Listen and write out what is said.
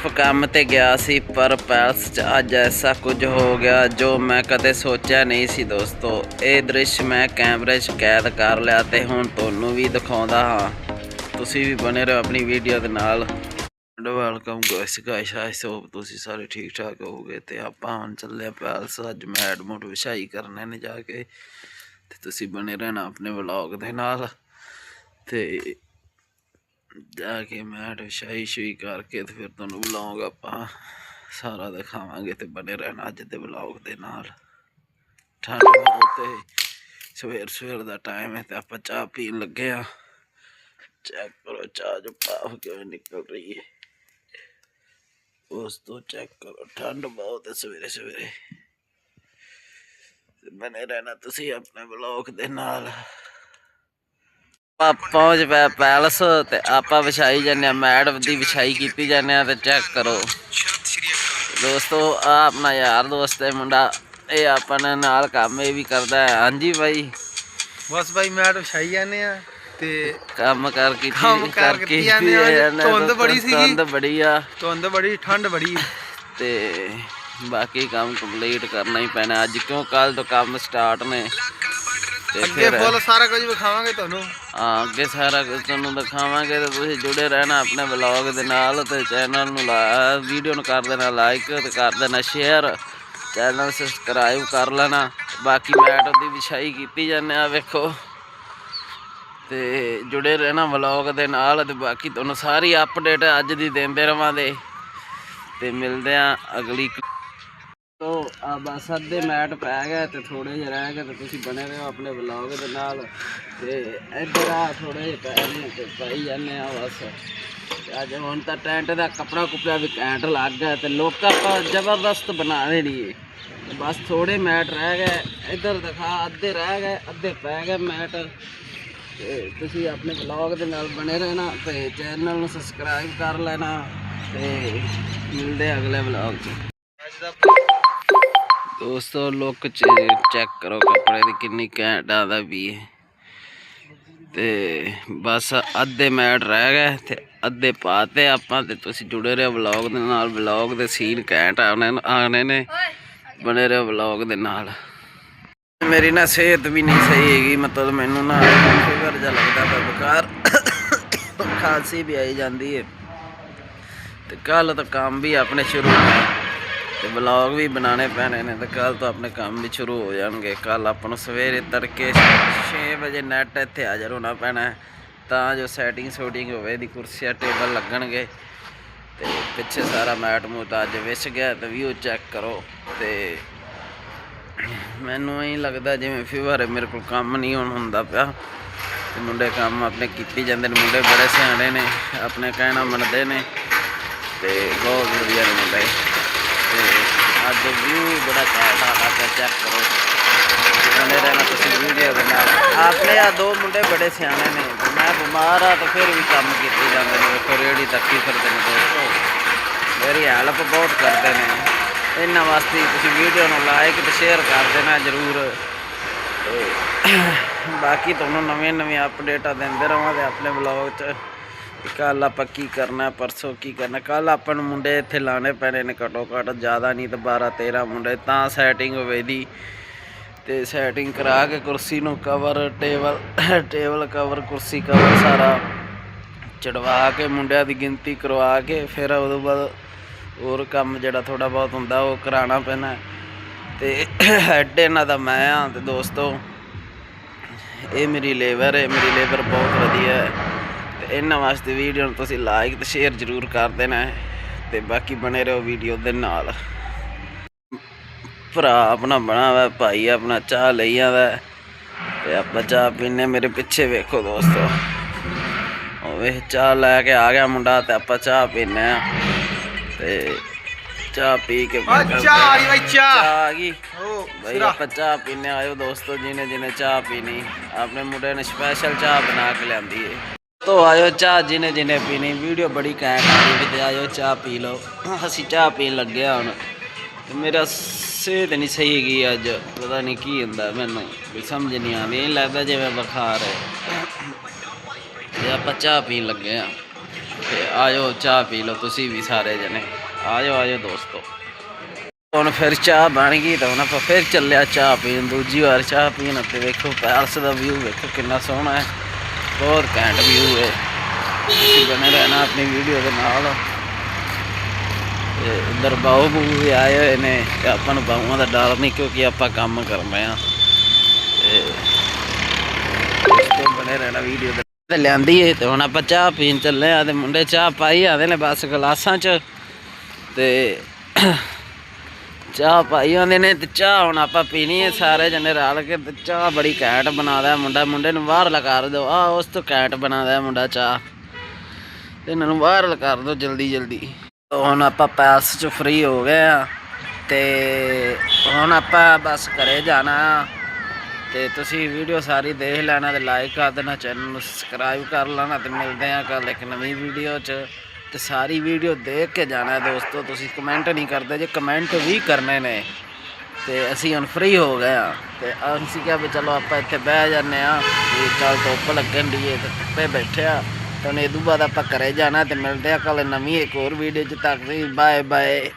ਸਿਰਫ ਕੰਮ ਤੇ ਗਿਆ ਸੀ, ਪਰ ਪੈਲਸ 'ਚ ਅੱਜ ਐਸਾ ਕੁਝ ਹੋ ਗਿਆ ਜੋ ਮੈਂ ਕਦੇ ਸੋਚਿਆ ਨਹੀਂ ਸੀ ਦੋਸਤੋ। ਇਹ ਦ੍ਰਿਸ਼ ਮੈਂ ਕੈਮਰੇ 'ਚ ਕੈਦ ਕਰ ਲਿਆ ਤੇ ਹੁਣ ਤੁਹਾਨੂੰ ਵੀ ਦਿਖਾਉਂਦਾ ਹਾਂ। ਤੁਸੀਂ ਵੀ ਬਣੇ ਰਹੋ ਆਪਣੀ ਵੀਡੀਓ ਦੇ ਨਾਲ। Welcome guys guys I hope ਤੁਸੀਂ ਸਾਰੇ ਠੀਕ ਠਾਕ ਹੋਗੇ ਤੇ ਆਪਾਂ ਹੁਣ ਚੱਲੇ ਪੈਲਸ। ਅੱਜ ਮੈਂ ਐਡਮਿਟ ਵਿਛਾਈ ਕਰਨੇ ਨੇ ਜਾ ਕੇ ਤੇ ਤੁਸੀਂ ਬਣੇ ਰਹਿਣਾ ਆਪਣੇ ਵਲੌਗ ਦੇ ਨਾਲ। ਤੇ ਜਾ ਕੇ ਮੈਟ ਵਿਛਾਈ ਸ਼ੁਈ ਕਰਕੇ ਤੇ ਫਿਰ ਤੁਹਾਨੂੰ ਵਲੌਗ ਆਪਾਂ ਸਾਰਾ ਦਿਖਾਵਾਂਗੇ ਤੇ ਬਣੇ ਰਹਿਣਾ ਅੱਜ ਦੇ ਵਲੌਗ ਦੇ ਨਾਲ ਠੰਡ ਬਹੁਤ ਹੈ ਸਵੇਰ ਸਵੇਰ ਦਾ ਟਾਈਮ ਹੈ ਤੇ ਆਪਾਂ ਚਾਹ ਪੀਣ ਲੱਗੇ ਆ ਚੈੱਕ ਕਰੋ ਚਾਹ ਜੋ ਭਾਫ ਕਿਵੇਂ ਨਿਕਲ ਰਹੀ ਹੈ ਉਸ ਤੋਂ ਚੈੱਕ ਕਰੋ ਠੰਡ ਬਹੁਤ ਹੈ ਸਵੇਰੇ ਸਵੇਰੇ ਤੇ ਬਣੇ ਰਹਿਣਾ ਤੁਸੀਂ ਆਪਣੇ ਵਲੌਗ ਦੇ ਨਾਲ ਆਪਾਂ ਪਹੁੰਚ ਪਏ ਪੈਲਸ ਤੇ ਆਪਾਂ ਵਿਛਾਈ ਜਾਂਦੇ ਆ ਮੈਡ ਦੀ ਵਿਛਾਈ ਕੀਤੀ ਜਾਂਦੇ ਆ ਤੇ ਚੈੱਕ ਕਰੋ। ਦੋਸਤੋ ਆ ਆਪਣਾ ਯਾਰ ਦੋਸਤ ਹੈ ਮੁੰਡਾ ਇਹ ਆਪਣੇ ਨਾਲ ਕੰਮ ਇਹ ਵੀ ਕਰਦਾ ਹੈ। ਹਾਂਜੀ ਬਾਈ। ਬਸ ਭਾਈ ਮੈਟ ਵਿਛਾਈ ਜਾਂਦੇ ਆ ਤੇ ਕੰਮ ਕਰ ਕੀਤੀ ਕੰਮ ਕਾਰ ਕੀਤੀ ਜਾਂਦੇ ਧੁੰਦ ਬੜੀ ਸੀਗੀ। ਧੁੰਦ ਬੜੀ ਆ। ਧੁੰਦ ਬੜੀ ਠੰਡ ਬੜੀ। ਤੇ ਬਾਕੀ ਕੰਮ ਕੰਪਲੀਟ ਕਰਨਾ ਹੀ ਪੈਣਾ। ਅੱਜ ਕਿਉਂ ਕੱਲ ਤੋਂ ਕੰਮ ਸਟਾਰਟ ਨੇ? ਤੇ ਅੱਗੇ ਫਿਰ ਫੁੱਲ ਸਾਰਾ ਕੁਝ ਵਿਖਾਵਾਂਗੇ ਤੁਹਾਨੂੰ। ਹਾਂ ਅੱਗੇ ਸਾਰਾ ਕੁਝ ਤੁਹਾਨੂੰ ਦਿਖਾਵਾਂਗੇ ਤੇ ਤੁਸੀਂ ਜੁੜੇ ਰਹਿਣਾ ਆਪਣੇ ਵਲੌਗ ਦੇ ਨਾਲ ਤੇ ਚੈਨਲ ਨੂੰ ਲਾ ਵੀਡੀਓ ਨੂੰ ਕਰ ਦੇਣਾ ਲਾਈਕ ਤੇ ਕਰ ਦੇਣਾ ਸ਼ੇਅਰ ਚੈਨਲ ਸਬਸਕ੍ਰਾਈਬ ਕਰ ਲੈਣਾ। ਬਾਕੀ ਮੈਟ ਦੀ ਵਿਛਾਈ ਕੀਤੀ ਜਾਂਦੇ ਆ ਵੇਖੋ। ਤੇ ਜੁੜੇ ਰਹਿਣਾ ਵਲੌਗ ਦੇ ਨਾਲ ਤੇ ਬਾਕੀ ਤੁਹਾਨੂੰ ਸਾਰੀ ਅਪਡੇਟ ਅੱਜ ਦੀ ਦਿੰਦੇ ਰਵਾਂਗੇ। ਤੇ ਮਿਲਦੇ ਆ ਅਗਲੀ ਤੋ ਆ ਬਸ ਅੱਧੇ ਮੈਟ ਪੈ ਗਏ ਤੇ ਥੋੜੇ ਜਿਹੇ ਰਹਿ ਗਏ ਤੇ ਤੁਸੀਂ ਬਣੇ ਰਹੋ ਆਪਣੇ ਵਲੌਗ ਦੇ ਨਾਲ। ਤੇ ਇੱਧਰ ਆ ਥੋੜੇ ਜਿਹੇ ਪੈ ਨੇ ਤੇ ਪਾਈ ਜਾਂਦੇ ਆ ਬਸ। ਤੇ ਅੱਜ ਹੁਣ ਤਾਂ ਟੈਂਟ ਦਾ ਕਪੜਾ ਕੁਪੜਾ ਵੀ ਘੈਂਟ ਲੱਗ ਗਿਆ ਤੇ ਲੋਕਾਂ ਤਾਂ ਜ਼ਬਰਦਸਤ ਬਣਾ ਦੇਣੀ ਏ ਬਸ ਥੋੜੇ ਮੈਟ ਰਹਿ ਗਏ, ਇੱਧਰ ਦਿਖਾ, ਅੱਧੇ ਰਹਿ ਗਏ, ਅੱਧੇ ਪੈ ਗਏ ਮੈਟ। ਤੇ ਤੁਸੀਂ ਆਪਣੇ ਵਲੌਗ ਦੇ ਨਾਲ ਬਣੇ ਰਹਿਣਾ ਤੇ ਚੈਨਲ ਨੂੰ ਸਬਸਕ੍ਰਾਈਬ ਕਰ ਲੈਣਾ ਤੇ ਮਿਲਦੇ ਅਗਲੇ ਵਲੌਗ 'ਚ। ਦੋਸਤੋ ਲੁੱਕ ਚ ਚੈੱਕ ਕਰੋ ਕੱਪੜੇ ਦੀ ਕਿੰਨੀ ਘੈਂਟ ਆਦਾ ਵੀ ਹੈ ਤੇ ਬਸ ਅੱਧੇ ਮੈਟ ਰਹਿ ਗਏ ਤੇ ਅੱਧੇ ਪਾਤੇ ਆਪਾਂ ਤੇ ਤੁਸੀਂ ਜੁੜੇ ਰਹੋ ਵਲੌਗ ਦੇ ਨਾਲ। ਵਲੌਗ ਦੇ ਸੀਨ ਘੈਂਟ ਆਉਣੇ ਆਉਣੇ ਨੇ। ਬਣੇ ਰਹੋ ਵਲੌਗ ਦੇ ਨਾਲ। ਮੇਰੀ ਨਾ ਸਿਹਤ ਵੀ ਨਹੀਂ ਸਹੀ ਹੈਗੀ, ਮਤਲਬ ਮੈਨੂੰ ਨਾ ਫੀਵਰ ਜਿਹਾ ਲੱਗਦਾ ਪਿਆ ਬੁਖਾਰ। ਖਾਂਸੀ ਵੀ ਆਈ ਜਾਂਦੀ ਹੈ ਤੇ ਕੱਲ ਤਾਂ ਕੰਮ ਵੀ ਆਪਣੇ ਸ਼ੁਰੂ ਨੇ ਤੇ ਵਲੌਗ ਵੀ ਬਣਾਉਣੇ ਪੈਣੇ ਨੇ ਤੇ ਕੱਲ ਤੋਂ ਆਪਣੇ ਕੰਮ ਵੀ ਸ਼ੁਰੂ ਹੋ ਜਾਣਗੇ। ਕੱਲ ਆਪਾਂ ਨੂੰ ਸਵੇਰੇ ਤੜਕੇ 6 ਵਜੇ ਨੈਟ ਇੱਥੇ ਹਾਜ਼ਰ ਹੋਣਾ ਪੈਣਾ ਤਾਂ ਜੋ ਸੈਟਿੰਗ ਸ਼ੂਟਿੰਗ ਹੋਵੇ ਦੀ ਕੁਰਸੀਆਂ, ਟੇਬਲ ਲੱਗਣਗੇ। ਤੇ ਪਿੱਛੇ ਸਾਰਾ ਮੈਟ ਮੂਟ ਅੱਜ ਵਿਛ ਗਿਆ, ਤੇ ਵੀਓ ਚੈੱਕ ਕਰੋ। ਤੇ ਮੈਨੂੰ ਐਂ ਲੱਗਦਾ ਜਿਵੇਂ ਫੀਵਰ ਹੈ, ਮੇਰੇ ਕੋਲ ਕੰਮ ਨਹੀਂ ਹੁਣ ਹੁੰਦਾ ਪਿਆ। ਤੇ ਮੁੰਡੇ ਕੰਮ ਆਪਣੇ ਕੀਤੀ ਜਾਂਦੇ ਨੇ, ਮੁੰਡੇ ਬੜੇ ਸਿਆਣੇ ਨੇ, ਆਪਣੇ ਕਹਿਣਾ ਮੰਨਦੇ ਨੇ। ਤੇ ਬਹੁਤ ਵਧੀਆ ਨੇ ਮੁੰਡੇ ਤੇ ਅੱਜ ਵਿਊ ਬੜਾ ਘੈਂਟ ਆ ਰਿਹਾ ਚੈੱਕ ਕਰੋ। ਬਣੇ ਰਹਿਣਾ ਤੁਸੀਂ ਵੀਡੀਓ ਦੇ ਨਾਲ। ਆਪਣੇ ਆ ਦੋ ਮੁੰਡੇ ਬੜੇ ਸਿਆਣੇ ਨੇ ਮੈਂ ਬਿਮਾਰ ਆ ਤਾਂ ਫਿਰ ਵੀ ਕੰਮ ਕੀਤੇ ਜਾਂਦੇ ਨੇ ਵੇਖੋ ਰੇੜੀ ਤੱਕੀ ਫਿਰਦੇ ਨੇ ਦੋਸਤੋ। ਮੇਰੀ ਹੈਲਪ ਬਹੁਤ ਕਰਦੇ ਨੇ। ਇਹਨਾਂ ਵਾਸਤੇ ਤੁਸੀਂ ਵੀਡੀਓ ਨੂੰ ਲਾਈਕ ਤੇ ਸ਼ੇਅਰ ਕਰ ਦੇਣਾ ਜਰੂਰ। ਤੇ ਬਾਕੀ ਤੁਹਾਨੂੰ ਨਵੇਂ ਨਵੇਂ ਅਪਡੇਟਾਂ ਦਿੰਦੇ ਰਹਾਂਗੇ ਆਪਣੇ ਵਲੌਗ 'ਚ। ਕੱਲ ਆਪਾਂ ਕੀ ਕਰਨਾ, ਪਰਸੋਂ ਕੀ ਕਰਨਾ? ਕੱਲ ਆਪਾਂ ਨੂੰ ਮੁੰਡੇ ਇੱਥੇ ਲਾਣੇ ਪੈਣੇ ਨੇ ਘਟੋ ਘੱਟ, ਜ਼ਿਆਦਾ ਨਹੀਂ ਤਾਂ 12 13 ਮੁੰਡੇ, ਤਾਂ ਸੈਟਿੰਗ ਹੋਵੇ ਦੀ ਤੇ ਸੈਟਿੰਗ ਕਰਾ ਕੇ ਕੁਰਸੀ ਨੂੰ ਕਵਰ ਟੇਬਲ ਟੇਬਲ ਕਵਰ ਕੁਰਸੀ ਕਵਰ ਸਾਰਾ ਚੜਵਾ ਕੇ ਮੁੰਡਿਆਂ ਦੀ ਗਿਣਤੀ ਕਰਵਾ ਕੇ, ਫਿਰ ਉਦੋਂ ਬਾਅਦ ਹੋਰ ਕੰਮ ਜਿਹੜਾ ਥੋੜਾ ਬਹੁਤ ਹੁੰਦਾ, ਉਹ ਕਰਾਉਣਾ ਪੈਣਾ। ਤੇ ਹੈਡ ਇਹਨਾਂ ਦਾ ਮੈਂ ਆ ਤੇ ਦੋਸਤੋ, ਇਹ ਮੇਰੀ ਲੇਬਰ ਹੈ ਮੇਰੀ ਲੇਬਰ ਬਹੁਤ ਵਧੀਆ ਹੈ। ਤੇ ਇਹਨਾਂ ਵਾਸਤੇ ਵੀਡੀਓ ਨੂੰ ਤੁਸੀਂ ਲਾਈਕ ਤੇ ਸ਼ੇਅਰ ਜ਼ਰੂਰ ਕਰ ਦੇਣਾ ਤੇ ਬਾਕੀ ਬਣੇ ਰਹੋ ਵੀਡੀਓ ਦੇ ਨਾਲ। ਭਰਾ ਆਪਣਾ ਬਣਾ ਵਾ ਭਾਈ ਆਪਣਾ ਚਾਹ ਲਈ ਆਵਾ ਤੇ ਆਪਾਂ ਚਾਹ ਪੀਨੇ ਮੇਰੇ ਪਿੱਛੇ ਵੇਖੋ ਦੋਸਤੋ ਉਹ ਚਾਹ ਲੈ ਕੇ ਆ ਗਿਆ ਮੁੰਡਾ ਤੇ ਆਪਾਂ ਚਾਹ ਪੀਨੇ ਆ ਤੇ ਚਾਹ ਪੀ ਕੇ ਚਾਹ ਆ ਗਈ ਬਾਈ ਚਾਹ। ਆ ਗਈ। ਭਾਈ ਆਪਾਂ ਚਾਹ ਪੀਨੇ ਆਇਓ ਦੋਸਤੋ ਜਿਹਨੇ ਜਿਹਨੇ ਚਾਹ ਪੀਣੀ ਆਪਣੇ ਮੁੰਡੇ ਨੇ ਸਪੈਸ਼ਲ ਚਾਹ ਬਣਾ ਕੇ ਲਿਆਂਦੀ ਏ। ਤੋ ਆਇਓ ਚਾਹ ਜਿਹਨੇ ਜਿਹਨੇ ਪੀਣੀ ਵੀਡੀਓ ਬੜੀ ਘੈਂਟ ਆ ਰਹੀ ਤੇ ਆਇਓ ਚਾਹ ਪੀ ਲਓ। ਅਸੀਂ ਚਾਹ ਪੀਣ ਲੱਗੇ ਹਾਂ ਹੁਣ। ਤੇ ਮੇਰਾ ਸਿਹਤ ਨਹੀਂ ਸਹੀ ਹੈਗੀ ਅੱਜ, ਪਤਾ ਨਹੀਂ ਕੀ ਹੁੰਦਾ ਮੈਨੂੰ। ਵੀ ਸਮਝ ਨਹੀਂ ਆਉਂਦੀ ਇਹ ਲੱਗਦਾ ਜਿਵੇਂ ਬੁਖਾਰ ਹੈ। ਤੇ ਆਪਾਂ ਚਾਹ ਪੀਣ ਲੱਗੇ ਹਾਂ। ਤੇ ਆਇਓ ਚਾਹ ਪੀ ਲਓ, ਤੁਸੀਂ ਵੀ ਸਾਰੇ ਜਣੇ। ਆਇਓ ਆਇਓ ਦੋਸਤੋ। ਹੁਣ ਫਿਰ ਚਾਹ ਬਣ ਗਈ ਤਾਂ ਹੁਣ ਆਪਾਂ ਫਿਰ ਚੱਲਿਆ ਚਾਹ ਪੀਣ। ਦੂਜੀ ਵਾਰ ਚਾਹ ਪੀਣ ਤੇ ਵੇਖੋ ਪੈਰਸ ਦਾ ਵਿਊ ਵੇਖੋ ਕਿੰਨਾ ਸੋਹਣਾ ਹੈ। ਬਹੁਤ ਘੈਂਟ ਵਿਊ ਹੈ। ਤੁਸੀਂ ਬਣੇ ਰਹਿਣਾ ਆਪਣੀ ਵੀਡੀਓ ਦੇ ਨਾਲ। ਤੇ ਇੱਧਰ ਬਾਹੂ ਬੂ ਵੀ ਆਏ ਹੋਏ ਨੇ ਤੇ ਆਪਾਂ ਨੂੰ ਬਾਹੂਆਂ ਦਾ ਡਰ ਨਹੀਂ ਕਿਉਂਕਿ ਆਪਾਂ ਕੰਮ ਕਰਦੇ ਆ। ਤੇ ਇਸ ਬਣੇ ਰਹਿਣਾ ਵੀਡੀਓ ਦੇ ਤੇ ਲਿਆਂਦੀ ਏ ਤੇ ਹੁਣ ਆਪਾਂ ਚਾਹ ਪੀਣ ਚੱਲੇ ਆ ਤੇ ਮੁੰਡੇ ਚਾਹ ਪਾਈ ਆਦੇ ਨੇ ਬਸ ਗਲਾਸਾਂ 'ਚ। ਤੇ ਚਾਹ ਪਾਈ ਉਹਦੇ ਨੇ ਤੇ ਚਾਹ ਹੁਣ ਆਪਾਂ ਪੀਣੀ ਹੈ ਸਾਰੇ ਜਣੇ ਰਲ ਕੇ ਤੇ ਚਾਹ ਬੜੀ ਘੈਂਟ ਬਣਾਦਾ ਮੁੰਡਾ, ਮੁੰਡੇ ਨੂੰ ਬਾਹਰ ਲਕਾਰ ਦਿਓ। ਆ ਉਸ ਤੋਂ ਘੈਂਟ ਬਣਾਦਾ ਮੁੰਡਾ ਚਾਹ। ਤੇ ਇਹਨਾਂ ਨੂੰ ਬਾਹਰ ਕਰ ਦਿਓ ਜਲਦੀ ਜਲਦੀ। ਹੁਣ ਆਪਾਂ ਪੈਸ ਚ ਫ੍ਰੀ ਹੋ ਗਏ ਆ ਤੇ ਹੁਣ ਆਪਾਂ ਬਸ ਘਰੇ ਜਾਣਾ ਆ। ਤੇ ਤੁਸੀਂ ਵੀਡੀਓ ਸਾਰੀ ਦੇਖ ਲੈਣਾ ਤੇ ਲਾਈਕ ਕਰ ਦੇਣਾ ਚੈਨਲ ਨੂੰ ਸਬਸਕ੍ਰਾਈਬ ਕਰ ਲੈਣਾ ਤੇ ਮਿਲਦੇ ਆ ਕੱਲ ਇੱਕ ਨਵੀਂ ਵੀਡੀਓ 'ਚ। ਤੇ ਸਾਰੀ ਵੀਡੀਓ ਦੇਖ ਕੇ ਜਾਣਾ ਹੈ ਦੋਸਤੋ, ਤੁਸੀਂ ਕਮੈਂਟ ਨਹੀਂ ਕਰਦੇ, ਜੇ ਕਮੈਂਟ ਵੀ ਕਰਨੇ ਨੇ, ਤੇ ਅਸੀਂ ਹੁਣ ਫ੍ਰੀ ਹੋ ਗਏ ਆ ਤੇ ਅਸੀਂ ਕਿਹਾ ਵੀ ਚਲੋ ਆਪਾਂ ਇੱਥੇ ਬਹਿ ਜਾਂਦੇ ਆ ਵੀ ਚੱਲ ਧੁੱਪ ਲੱਗਣ ਦੀ ਏ ਤੇ ਧੁੱਪੇ ਬੈਠੇ ਆ ਤੇ ਹੁਣ ਇਹ ਤੋਂ ਬਾਅਦ ਆਪਾਂ ਘਰੇ ਜਾਣਾ ਤੇ ਮਿਲਦੇ ਆ ਕੱਲ ਨਵੀਂ ਇੱਕ ਹੋਰ ਵੀਡੀਓ 'ਚ ਤੱਕ ਬਾਏ ਬਾਏ